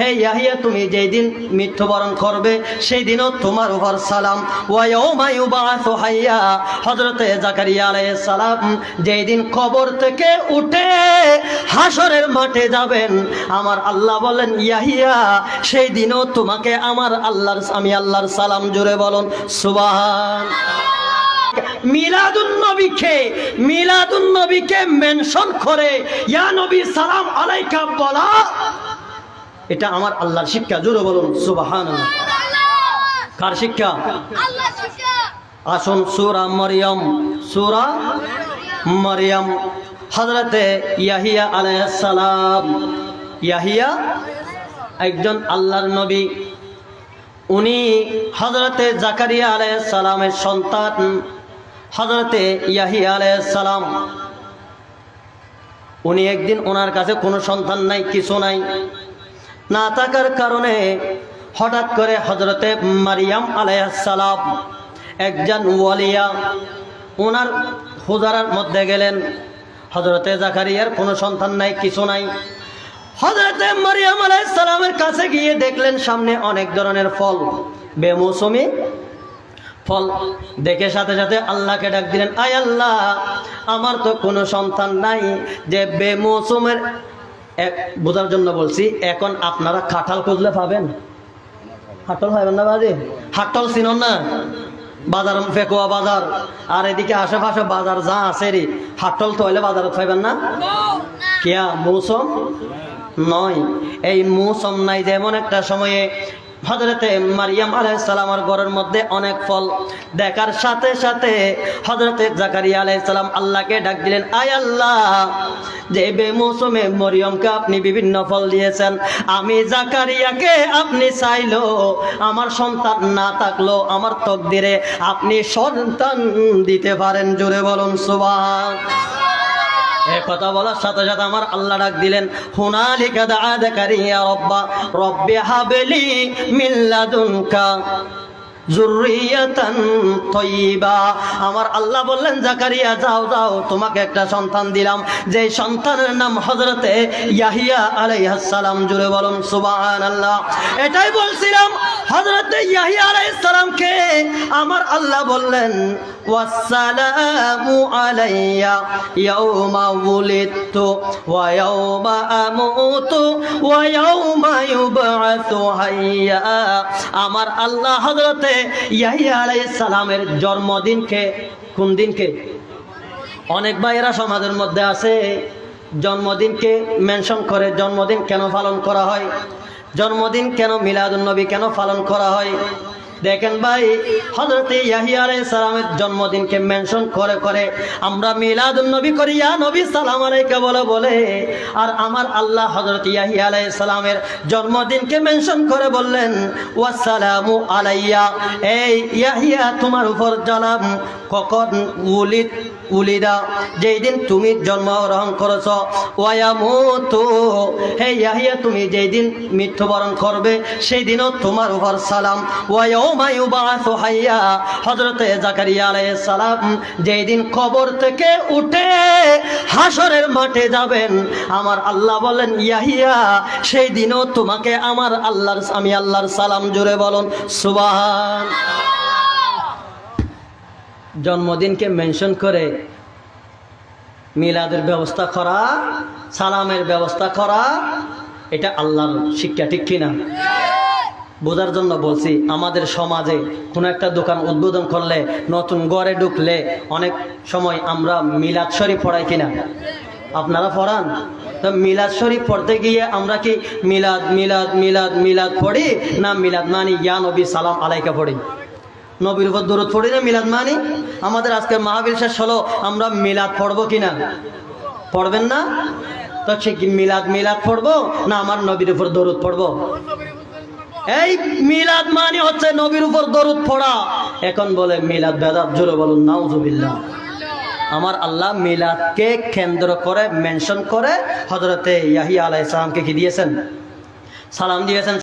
হে ইয়াহিয়া, তুমি যেই মৃত্যুবরণ করবে সেই দিনও তোমার উপর সালাম। ইউবাসু জাকারিয়া সালাম কবর থেকে উঠে হাসরের মাঠে যাবেন, আমার আল্লাহ বলেন, ইয়াহিয়া সেই দিনও তোমাকে আমার আল্লাহর, আমি আল্লাহর সালাম জুড়ে বলুন, সুবহান মিলাদুন নবীকে মিলাদুন নবীকে মেনশন করে, ইয়া নবী, সালাম আলাইকা, বলা এটা আমার আল্লাহর শিক্ষা। জোরে বলুন সুবাহান কার শিক্ষা? আসুন, সুরা মরিয়ম। সুরা মরিয়ম। হজরতে ইয়াহিয়া আলাইসালাম ইয়াহিয়া একজন আল্লাহর নবী। উনি হজরতে জাকারিয়া আলাইসালামের সন্তান। হজরতে ইয়াহিয়া আলাইসালাম উনি একদিন ওনার কাছে কোনো সন্তান নাই, কিছু নাই। না থাকার কারণে হঠাৎ করে হজরতে মারিয়াম আলাইসালাম একজন ওয়ালিয়া ওনার হুজারার মধ্যে গেলেন। হজরতে জাকারিয়ার কোনো সন্তান নাই, কিছু নাই। হজরতে মারিয়াম আলাইসালামের কাছে গিয়ে দেখলেন সামনে অনেক ধরনের ফল, বেমৌসুমি ফল। দেখে সাথে সাথে আল্লাহকে ডাক দিলেন, আয় আল্লাহ, আমার তো কোনো সন্তান নাই যে বেমৌসুমের বোঝার জন্য বলছি, এখন আপনারা কাঁঠাল খুঁজলে পাবেন। হাটল পাবেন না বাজে? হাটল চিনন না? বাজার, ফেকুয়া বাজার। আর এদিকে আশেপাশে বাজার যা আছে রে হাটল তো হইলে বাজারত পাইবেন না? কেয়া, মৌসুম? নয়। এই মৌসুম নাই, যেমন একটা সময়ে হজরতে মারিয়াম আলাইসালামার ঘরের মধ্যে অনেক ফল। দেখার সাথে সাথে হজরতে জাকারিয়া আলাইসালাম আল্লাহকে ডাক দিলেন, আয় আল্লাহ, যে বেমৌসুমে মরিয়মকে আপনি বিভিন্ন ফল দিয়েছেন, আমি জাকারিয়াকে আপনি চাইলো, আমার সন্তান না থাকল, আমার তকদিরে আপনি সন্তান দিতে পারেন। জোরে বলুন সুবান কথা বলার সাথে সাথে আমার আল্লাহ ডাক দিলেন, হুনালিকা দা জাকারিয়া রব্বা, রব্বি হাবলি লাদুনকা জুররিয়াতান তয়্যিবা আমার আল্লাহ বললেন, জাকারিয়া, যাও যাও, তোমাকে একটা সন্তান দিলাম। যে সন্তানের নাম হযরতে ইয়াহিয়া আলাইহিস সালাম, জুড়ে বলুন সুবহানাল্লাহ। এটাই বলছিলাম হযরতে ইয়াহিয়া আমার আল্লাহ বললেন আলাইয়া হাইয়া। আমার আল্লাহ হযরতে ইয়াহিয়া আলাইহিস জন্মদিনকে, কোন দিনকে? অনেক ভাইয়েরা সমাজের মধ্যে আছে, জন্মদিনকে মেনশন করে জন্মদিন কেন পালন করা হয়? জন্মদিন কেন মিলাদুল নবী কেন পালন করা হয়? দেখেন ভাই হজরত ইয়াহিয়া আলাইহিস সালামের জন্মদিনকে মেনশন করে করে আমরা মিলাদুন নবী করি, ইয়া নবী সালাম আলাইকা বলে বলে। আর আমার আল্লাহ হজরত ইয়াহিয়া সালামের জন্মদিনকে মেনশন করে বললেন, ওয়াসসালামু আলাইয়া। এই ইয়াহিয়া, তোমার উপর জালাম কখন উলিদ, উলিদা? যেই দিন তুমি জন্মগ্রহণ করেছ, ওয়ায়ামুতু। হে ইয়াহিয়া, তুমি যেই দিন মৃত্যুবরণ করবে সেই দিনও তোমার উপর সালাম। সালাম সেই দিনও তোমাকে আমার আল্লাহর, আমি আল্লাহর সালাম জুড়ে বলুন জন্মদিনকে মেনশন করে মিলাদের ব্যবস্থা করা, সালামের ব্যবস্থা করা, এটা আল্লাহর শিক্ষা, ঠিক কিনা? বোঝার জন্য বলছি, আমাদের সমাজে কোনো একটা দোকান উদ্বোধন করলে, নতুন গড়ে ঢুকলে অনেক সময় আমরা মিলাদ শরীফ পড়াই কিনা? আপনারা পড়ান? তো মিলাদ শরীফ পড়তে গিয়ে আমরা কি মিলাদ মিলাদ মিলাদ মিলাদ পড়ি না মিলাদ মানি? ইয়া নবী, সালাম আলাইকা পড়ি। নবীর উপর দূরত পড়ি না মিলাদ মানি? আমাদের আজকে মাহবিল শেষ হলো, আমরা মিলাদ পড়ব কিনা? পড়বেন না? তো সে কি মিলাদ মিলাদ পড়ব না আমার নবীর উপর দরুদ পড়ব? এই মিলাদ মানে হচ্ছে নবীর উপর দরুদ পড়া। এখন বলে মিলাদ বেদাত, জোরে বলুন, নাউজুবিল্লাহ। আমার আল্লাহ মিলাদকে কেন্দ্র করে, মেনশন করে হজরতে ইয়াহিয়া আলাইহিস সালামকে কি দিয়েছেন? সালাম দিয়েছেন